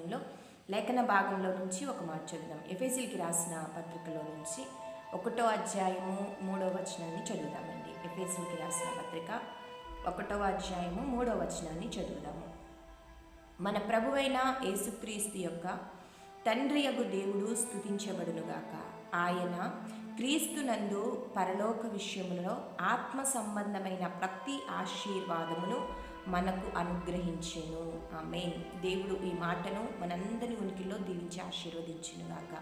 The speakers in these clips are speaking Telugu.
అధ్యాయంలో లేఖన భాగంలో నుంచి ఒక మాట చదువుదాం. ఎఫ్ఎస్సిల్కి రాసిన పత్రికలో నుంచి ఒకటో అధ్యాయము మూడో వచనాన్ని చదువుదామండి. ఎఫ్ఎస్సిల్కి రాసిన పత్రిక ఒకటో అధ్యాయము మూడో వచనాన్ని చదువుదాము. మన ప్రభువైన యేసుక్రీస్తు యొక్క తండ్రి యగు దేవుడు స్థుతించబడునుగాక ఆయన క్రీస్తునందు పరలోక విషయములలో ఆత్మ సంబంధమైన ప్రతి ఆశీర్వాదమును మనకు అనుగ్రహించెను. ఆమెన్. దేవుడు ఈ మాటను మనందరి ఉనికిలో దీవించి ఆశీర్వదించునుగాక.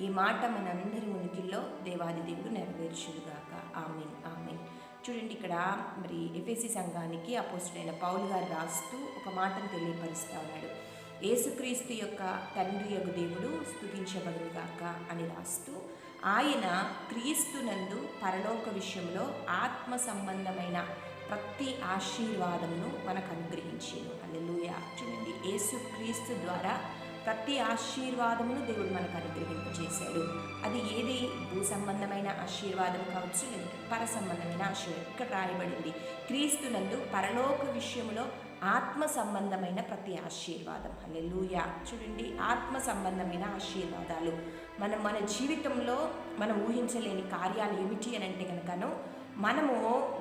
ఈ మాట మనందరి ఉనికిలో దేవాది దేవుడు నెరవేర్చునుగాక. ఆమెన్. ఆమెన్. చూడండి ఇక్కడ మరి ఎఫ్ఎసి సంఘానికి అపోస్టుడైన పౌలు గారు రాస్తూ ఒక మాటను తెలియపరుస్తూ ఉన్నాడు. యేసుక్రీస్తు యొక్క తండ్రి యొక్క దేవుడు స్థుతించబడుగాక అని రాస్తూ ఆయన క్రీస్తునందు పరలోక విషయంలో ఆత్మ సంబంధమైన ప్రతి ఆశీర్వాదమును మనకు అనుగ్రహించాను అల్లెలుయ చూడండి యేసుక్రీస్తు ద్వారా ప్రతి ఆశీర్వాదమును దేవుడు మనకు అనుగ్రహింపజేశాడు అది ఏది? భూ సంబంధమైన ఆశీర్వాదం కావచ్చు లేదంటే పర సంబంధమైన ఆశీర్వాదం. ఇక్కడ రాయబడింది క్రీస్తునందు పరలోక విషయంలో ఆత్మ సంబంధమైన ప్రతి ఆశీర్వాదం. అల్లెలుయ చూడండి ఆత్మ సంబంధమైన ఆశీర్వాదాలు. మనం మన జీవితంలో మనం ఊహించలేని కార్యాలు ఏమిటి అని అంటే కనుకను మనము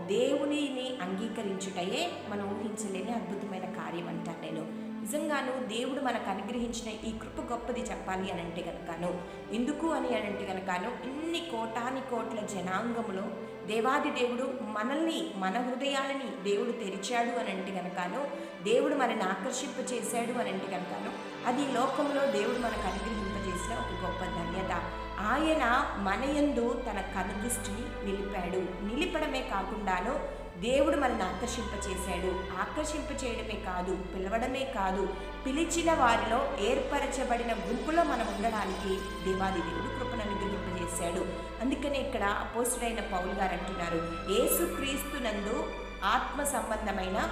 దేవునిని అంగీకరించుటయే మనం ఊహించలేని అద్భుతమైన కార్యం అంటాను నేను. నిజంగాను దేవుడు మనకు అనుగ్రహించిన ఈ కృప గొప్పది చెప్పాలి అని అంటే కనుకను ఎందుకు అని అంటే కనుకను ఇన్ని కోటాని కోట్ల జనాంగములో దేవాది దేవుడు మనల్ని మన హృదయాలని దేవుడు తెరిచాడు అని అంటే కనుకను దేవుడు మనల్ని ఆకర్షింప చేశాడు అని అంటే కనుకను అది ఈ లోకంలో దేవుడు మనకు అనుగ్రహింపజేసిన ఒక గొప్ప ధన్యత. ఆయన మనయందు తన కనుదృష్టిని నిలిపాడు. నిలిపడమే కాకుండాను దేవుడు మనల్ని ఆకర్షింపచేశాడు. ఆకర్షింప చేయడమే కాదు పిలవడమే కాదు పిలిచిన వారిలో ఏర్పరచబడిన గుంపులో మనం ఉండడానికి దేవాది దేవుడు కృపను అనుగ్రహింపజేశాడు. అందుకనే ఇక్కడ అపోస్తుడైన పౌల్ గారు అంటున్నారు ఏసుక్రీస్తునందు ఆత్మ సంబంధమైన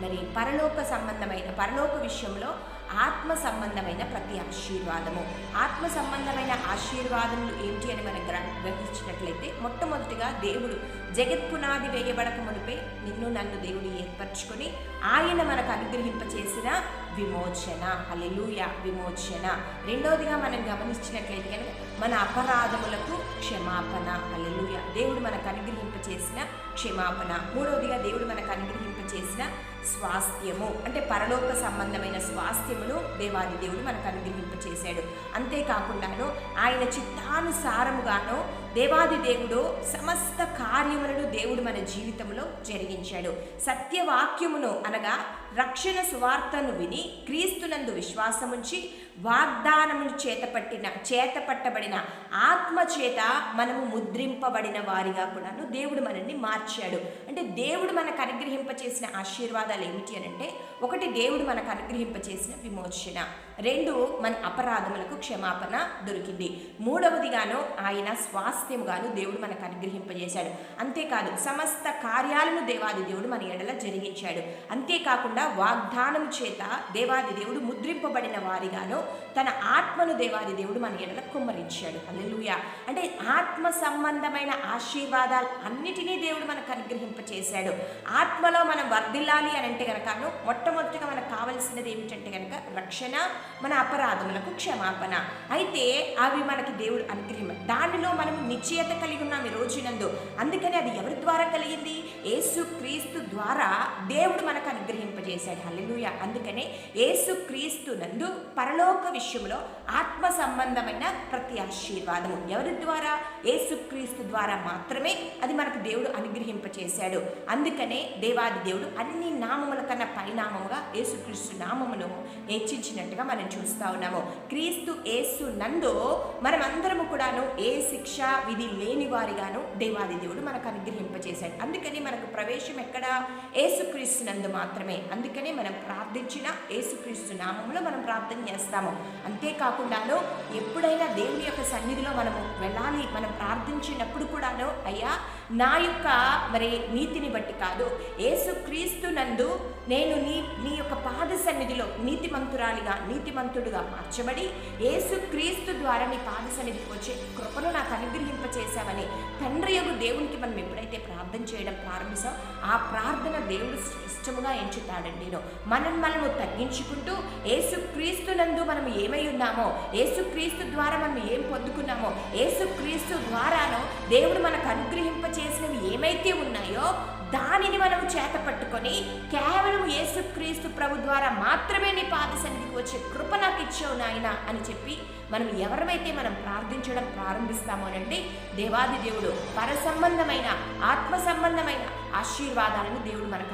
మరి పరలోక సంబంధమైన పరలోక విషయంలో ఆత్మ సంబంధమైన ప్రతి ఆశీర్వాదము. ఆత్మ సంబంధమైన ఆశీర్వాదములు ఏంటి అని మనం గ్రహించినట్లయితే మొట్టమొదటిగా దేవుడు జగత్పునాది వేయబడక మునిపే నిన్ను నన్ను దేవుడు ఏర్పరచుకొని ఆయన మనకు అనుగ్రహింపచేసిన విమోచన. అలెలుయ విమోచన. రెండవదిగా మనం గమనించినట్లయితే కనుక మన అపరాధములకు క్షమాపణ. అలెలుయ దేవుడు మనకు అనుగ్రహింపచేసిన క్షమాపణ. మూడవదిగా దేవుడు మనకు అనుగ్రహింపచేసిన స్వాస్థ్యము. అంటే పరలోక సంబంధమైన స్వాస్థ్యమును దేవాది దేవుడు మనకు అనుగ్రహింపచేశాడు. అంతేకాకుండాను ఆయన చిత్తానుసారముగాను దేవాది దేవుడు సమస్త కార్యములను దేవుడు మన జీవితంలో జరిగించాడు. సత్యవాక్యమును అనగా రక్షణ సువార్తను విని క్రీస్తునందు విశ్వాసముంచి వాగ్దానమును చేతపట్టిన చేతపట్టబడిన ఆత్మ చేత మనము ముద్రింపబడిన వారిగా కూడాను దేవుడు మనల్ని మార్చాడు. అంటే దేవుడు మనకు అనుగ్రహింపచేసిన ఆశీర్వాదాలు ఏమిటి అని అంటే ఒకటి దేవుడు మనకు అనుగ్రహింపచేసిన విమోచన. రెండు మన అపరాధములకు క్షమాపణ దొరికింది. మూడవదిగాను ఆయన స్వాస్థ్యముగాను దేవుడు మనకు అనుగ్రహింపజేశాడు. అంతేకాదు సమస్త కార్యాలను దేవాది దేవుడు మన ఎడల జరిగించాడు. అంతేకాకుండా వాగ్దానం చేత దేవాది దేవుడు ముద్రింపబడిన వారిగాను తన ఆత్మను దేవాది దేవుడు మన ఎడల కుమ్మరించాడు. అల్లెలుయ అంటే ఆత్మ సంబంధమైన ఆశీర్వాదాలు అన్నిటినీ దేవుడు మనకు అనుగ్రహింపచేశాడు. ఆత్మలో మనం వర్ధిల్లాలి అని అంటే కనుక మొట్టమొదటిగా మనకు కావలసినది ఏమిటంటే కనుక రక్షణ మన అపరాధములకు క్షమాపణ. అయితే అవి మనకి దేవుడు అనుగ్రహం. దానిలో మనం నిశ్చయత కలిగి ఉన్నాం ఈ రోజునందు అందుకని అది ఎవరి ద్వారా కలిగింది? యేసు క్రీస్తు ద్వారా దేవుడు అనుగ్రహింపజేశాడు. హల్లెలూయ. అందుకనే యేసు క్రీస్తు నందు పరలోక విషయంలో ఆత్మ సంబంధమైన ప్రతి ఆశీర్వాదము. ఎవరి ద్వారా? యేసుక్రీస్తు ద్వారా మాత్రమే అది మనకు దేవుడు అనుగ్రహింపచేశాడు. అందుకనే దేవాది దేవుడు అన్ని నామముల కన్నా పరిణామముగా యేసుక్రీస్తు నామమును హెచ్చించినట్టుగా మనం చూస్తా ఉన్నాము. క్రీస్తు యేసు నందు మనమందరము కూడాను ఏ శిక్ష విధి లేని వారిగాను దేవాది దేవుడు మనకు అనుగ్రహింపచేశాడు. అందుకని మనకు ప్రవేశం ఎక్కడ? యేసుక్రీస్తు నందు మాత్రం మాత్రమే. అందుకనే మనం ప్రార్థించిన యేసుక్రీస్తు నామంలో మనం ప్రార్థన చేస్తాము. చేస్తాము అంతేకాకుండాను ఎప్పుడైనా దేవుని యొక్క సన్నిధిలో మనము వెళ్ళాలి మనం ప్రార్థించినప్పుడు కూడాను అయ్యా నా యొక్క మరి నీతిని బట్టి కాదు ఏసుక్రీస్తు నందు నేను నీ నీ యొక్క పాద సన్నిధిలో నీతిమంతురాలిగా నీతిమంతుడుగా మార్చబడి ఏసుక్రీస్తు ద్వారా నీ పాద సన్నిధికి వచ్చే కృపను నాకు అనుగ్రహింప చేశామని తండ్రి యొక్క దేవునికి మనం ఎప్పుడైతే ప్రార్థన చేయడం ప్రారంభిస్తాం ఆ ప్రార్థన దేవుడు ఇష్టముగా ఎంచుతాడండి నేను మనం మనము తగ్గించుకుంటూ ఏసుక్రీస్తునందు నందు మనం ఏమై ఉన్నామో ఏసుక్రీస్తు ద్వారా మనం ఏం పొందుకున్నామో ఏసుక్రీస్తు ద్వారాను ద్వారానో దేవుడు మనకు అనుగ్రహింప చేసినవి ఏమైతే ఉన్నాయో దానిని మనం చేత పట్టుకొని కేవలం యేసుక్రీస్తు ప్రభు ద్వారా మాత్రమే నీ పాద సన్నిధికి వచ్చే కృప నాకు ఇచ్చావు నాయన అని చెప్పి మనం ఎవరమైతే మనం ప్రార్థించడం ప్రారంభిస్తామోనండి దేవాది దేవుడు పర సంబంధమైన ఆత్మ సంబంధమైన ఆశీర్వాదాలను దేవుడు మనకు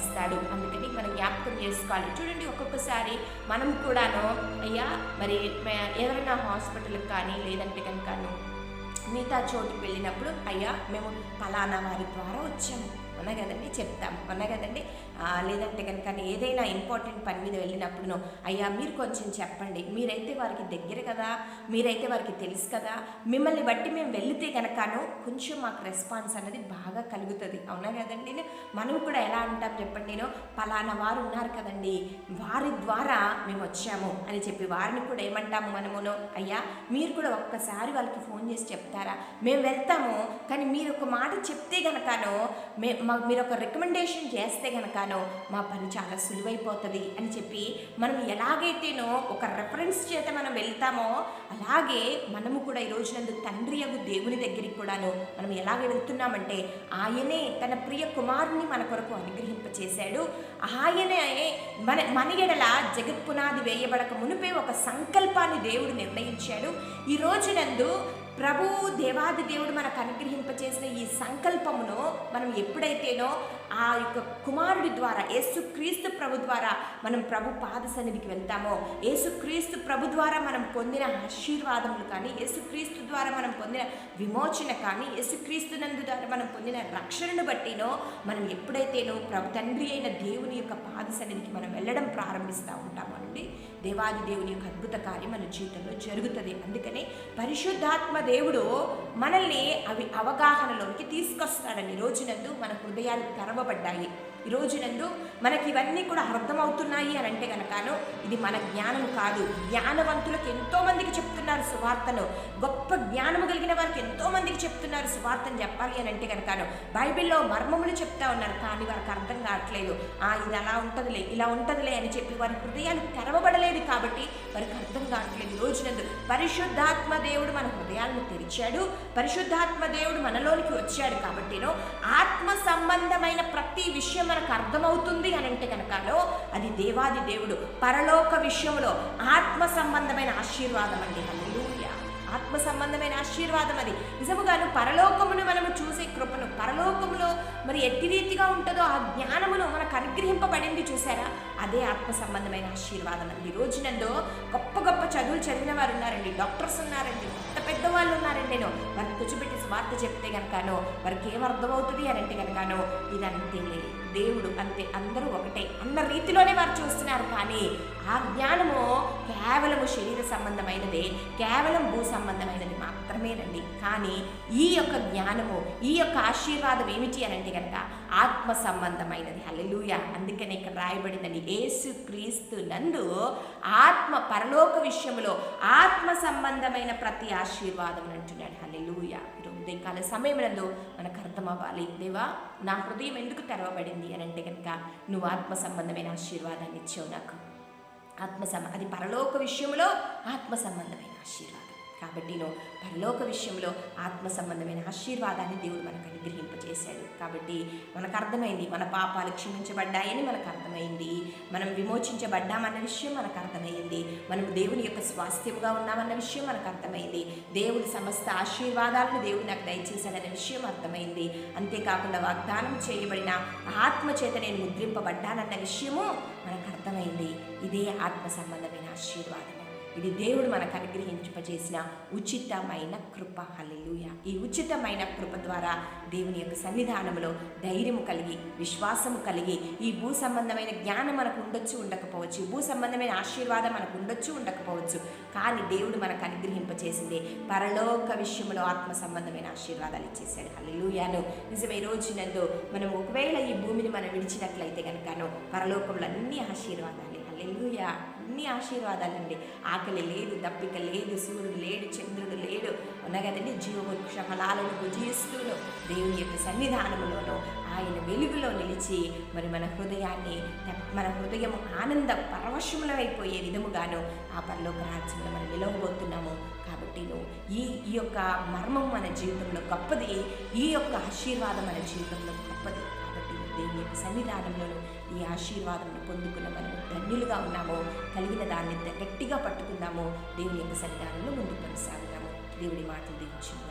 ఇస్తాడు అందుకని మనం జ్ఞాపకం చేసుకోవాలి. చూడండి ఒక్కొక్కసారి మనం కూడాను అయ్యా మరి ఎవరైనా హాస్పిటల్కి కానీ లేదంటే కనుక మిగతా చోటుకి వెళ్ళినప్పుడు అయ్యా మేము ఫలానా వారి ద్వారా వచ్చాము. అన్నా కదండి? చెప్తాము. అన్నా కదండి? లేదంటే కనుక ఏదైనా ఇంపార్టెంట్ పని మీద వెళ్ళినప్పుడు అయ్యా మీరు కొంచెం చెప్పండి. మీరైతే వారికి దగ్గర కదా మీరైతే వారికి తెలుసు కదా. మిమ్మల్ని బట్టి మేము వెళితే కనుకను కొంచెం మాకు రెస్పాన్స్ అనేది బాగా కలుగుతుంది. అవునా కదండి? మనం కూడా ఎలా అంటాం చెప్పండి నేను? పలానా వారు ఉన్నారు కదండి. వారి ద్వారా మేము వచ్చాము అని చెప్పి వారిని కూడా ఏమంటాము మనమును? అయ్యా మీరు కూడా ఒక్కసారి వాళ్ళకి ఫోన్ చేసి చెప్తారా? మేము వెళ్తాము కానీ మీరు ఒక మాట చెప్తే కనుకను మే మీరు ఒక రికమెండేషన్ చేస్తే చేస్తానో మా పని చాలా సులువైపోతుంది అని చెప్పి మనం ఎలాగైతేనో ఒక రెఫరెన్స్ చేత మనం వెళ్తామో అలాగే మనము కూడా ఈ రోజునందు తండ్రి అగు దేవుని దగ్గరికి కూడాను మనం ఎలాగ వెళ్తున్నామంటే ఆయనే తన ప్రియ కుమారుని మన కొరకు అనుగ్రహింపచేశాడు. ఆయనే మన మన ఎడల జగత్పునాది వేయబడక మునిపే ఒక సంకల్పాన్ని దేవుడు నిర్ణయించాడు. ఈ రోజునందు ప్రభు దేవాది దేవుడు మనకు అనుగ్రహింపచేసిన ఈ సంకల్పమును మనం ఎప్పుడైతేనో ఆ యొక్క కుమారుడి ద్వారా యేసుక్రీస్తు ప్రభు ద్వారా మనం ప్రభు పాద సన్నిధికి వెళ్తామో యేసుక్రీస్తు ప్రభు ద్వారా మనం పొందిన ఆశీర్వాదములు కానీ యేసుక్రీస్తు ద్వారా మనం పొందిన విమోచన కానీ యేసుక్రీస్తు నందు ద్వారా మనం పొందిన రక్షణను బట్టినో మనం ఎప్పుడైతేనో ప్రభు తండ్రి అయిన దేవుని యొక్క పాద సన్నిధికి మనం వెళ్ళడం ప్రారంభిస్తూ ఉంటామండి దేవాది దేవుని యొక్క అద్భుత కార్యం మన జీవితంలో జరుగుతుంది. అందుకనే పరిశుద్ధాత్మ దేవుడు మనల్ని అవి అవగాహనలోకి తీసుకొస్తాడని రోజునందు మన హృదయాలు తెరవబడ్డాయి. ఈ రోజునందు మనకి ఇవన్నీ కూడా అర్థమవుతున్నాయి అని అంటే కనుకను ఇది మన జ్ఞానం కాదు. జ్ఞానవంతులకు ఎంతోమందికి చెప్తున్నారు సువార్తను గొప్ప జ్ఞానము కలిగిన వారికి ఎంతో మందికి చెప్తున్నారు సువార్తను చెప్పాలి అని అంటే కనుకను బైబిల్లో మర్మములు చెప్తా ఉన్నారు కానీ వారికి అర్థం కావట్లేదు. ఆ ఇది అలా ఉంటుందిలే ఇలా ఉంటుందిలే అని చెప్పి వారి హృదయాలు తెరవబడలేదు కాబట్టి పరిశుద్ధాత్మ దేవుడు మన హృదయాలను తెరిచాడు. పరిశుద్ధాత్మ దేవుడు మనలోనికి వచ్చాడు కాబట్టినో ఆత్మ సంబంధమైన ప్రతి విషయం మనకు అర్థమవుతుంది అని అంటే కనుకలో అది దేవాది దేవుడు. పరలోక విషయంలో ఆత్మ సంబంధమైన ఆశీర్వాదం అండి ఆత్మ సంబంధమైన ఆశీర్వాదం అది. నిజముగాను పరలోకమును మనము చూసే కృపను పరలోకములో మరి ఎట్టి రీతిగా ఉంటుందో ఆ జ్ఞానమును మనకు అనుగ్రహింపబడింది చూసారా? అదే ఆత్మ సంబంధమైన ఆశీర్వాదం అండి రోజునందు గొప్ప గొప్ప చదువులు చదివిన వారు ఉన్నారండి డాక్టర్స్ ఉన్నారండి. పెద్ద పెద్ద వాళ్ళు వారిని కూర్చోబెట్టి స్వార్థ చెప్తే కనుకనో వారికి ఏమర్థమవుతుంది అర్థమవుతుంది అని అంటే కనుకనో ఇదంతే దేవుడు అంతే. అందరూ ఒకటే అన్న రీతిలోనే వారు చూస్తున్నారు. కానీ ఆ జ్ఞానము కేవలము శరీర సంబంధమైనదే. కేవలం భూ సంబంధమైనది మాత్రమేనండి. కానీ ఈ యొక్క జ్ఞానము ఈ యొక్క ఆశీర్వాదం ఏమిటి అని అంటే కనుక ఆత్మ సంబంధమైనది. హల్లెలూయ. అందుకనే ఇక్కడ రాయబడిందండి ఏసు క్రీస్తు నందు ఆత్మ పరలోక విషయంలో ఆత్మ సంబంధమైన ప్రతి ఆశీర్వాదం అంటున్నాడు. హల్లెలూయ. ఉదయకాల సమయంలో మనకు అర్థం అవ్వాలి దేవా నా హృదయం ఎందుకు తెరవబడింది అని అంటే కనుక నువ్వు ఆత్మ సంబంధమైన ఆశీర్వాదాన్ని ఇచ్చావు నాకు. ఆత్మ సంబ అది పరలోక విషయంలో ఆత్మ సంబంధమైన ఆశీర్వాదం. కాబట్టి పరలోక విషయంలో ఆత్మ సంబంధమైన ఆశీర్వాదాన్ని దేవుడు మనకు అనుగ్రహింపజేశాడు కాబట్టి మనకు అర్థమైంది మన పాపాలు క్షమించబడ్డాయని మనకు అర్థమైంది. మనం విమోచించబడ్డామన్న విషయం మనకు అర్థమైంది. మనం దేవుని యొక్క స్వాస్థ్యముగా ఉన్నామన్న విషయం మనకు అర్థమైంది. దేవుడి సమస్త ఆశీర్వాదాలను దేవుడు నాకు దయచేశాడన్న విషయం అర్థమైంది. అంతేకాకుండా వాగ్దానం చేయబడిన ఆత్మ చేత నేను ముద్రింపబడ్డానన్న విషయము మనకు అర్థమైంది. ఇదే ఆత్మ సంబంధమైన ఆశీర్వాదం. ఇది దేవుడు మనకు అనుగ్రహింపజేసిన ఉచితమైన కృప. హల్లెలూయ. ఈ ఉచితమైన కృప ద్వారా దేవుని యొక్క సన్నిధానంలో ధైర్యము కలిగి విశ్వాసము కలిగి ఈ భూ సంబంధమైన జ్ఞానం మనకు ఉండొచ్చు ఉండకపోవచ్చు. భూ సంబంధమైన ఆశీర్వాదం మనకు ఉండొచ్చు ఉండకపోవచ్చు. కానీ దేవుడు మనకు అనుగ్రహింపచేసింది పరలోక విషయంలో ఆత్మ సంబంధమైన ఆశీర్వాదాలు ఇచ్చేసాడు హల్లెలూయాను నిజమే రోజు నందు మనం ఒకవేళ ఈ భూమిని మనం విడిచినట్లయితే కనుకను పరలోకంలో అన్ని ఆశీర్వాదాలు. హల్లెలూయా. అన్ని ఆశీర్వాదాలండి. ఆకలి లేదు దప్పిక లేదు సూర్యుడు లేడు చంద్రుడు లేడు. ఉన్నగదండి జీవవృక్ష ఫలాలను భుజిస్తూను. దేవుని యొక్క సన్నిధానములోను ఆయన వెలుగులో నిలిచి మరి మన హృదయాన్ని మన హృదయం ఆనంద పరవశములమైపోయే విధముగాను ఆ పరలోక రాజ్యంలో మనం నిలవబోతున్నాము. కాబట్టి ఈ ఈ యొక్క మర్మం మన జీవితంలో గొప్పది. ఈ యొక్క ఆశీర్వాదం మన జీవితంలో గొప్పది. కాబట్టి దేవుని యొక్క సన్నిధానంలో ఈ ఆశీర్వాదం పొందుకున్న మనం ధన్యులుగా ఉన్నాము కలిగిన దాన్ని గట్టిగా పట్టుకుందాము దేవుని యొక్క సన్నిధానంలో ముందుకు కొనసాగుదాము. దేవుని మాటలు దీవించును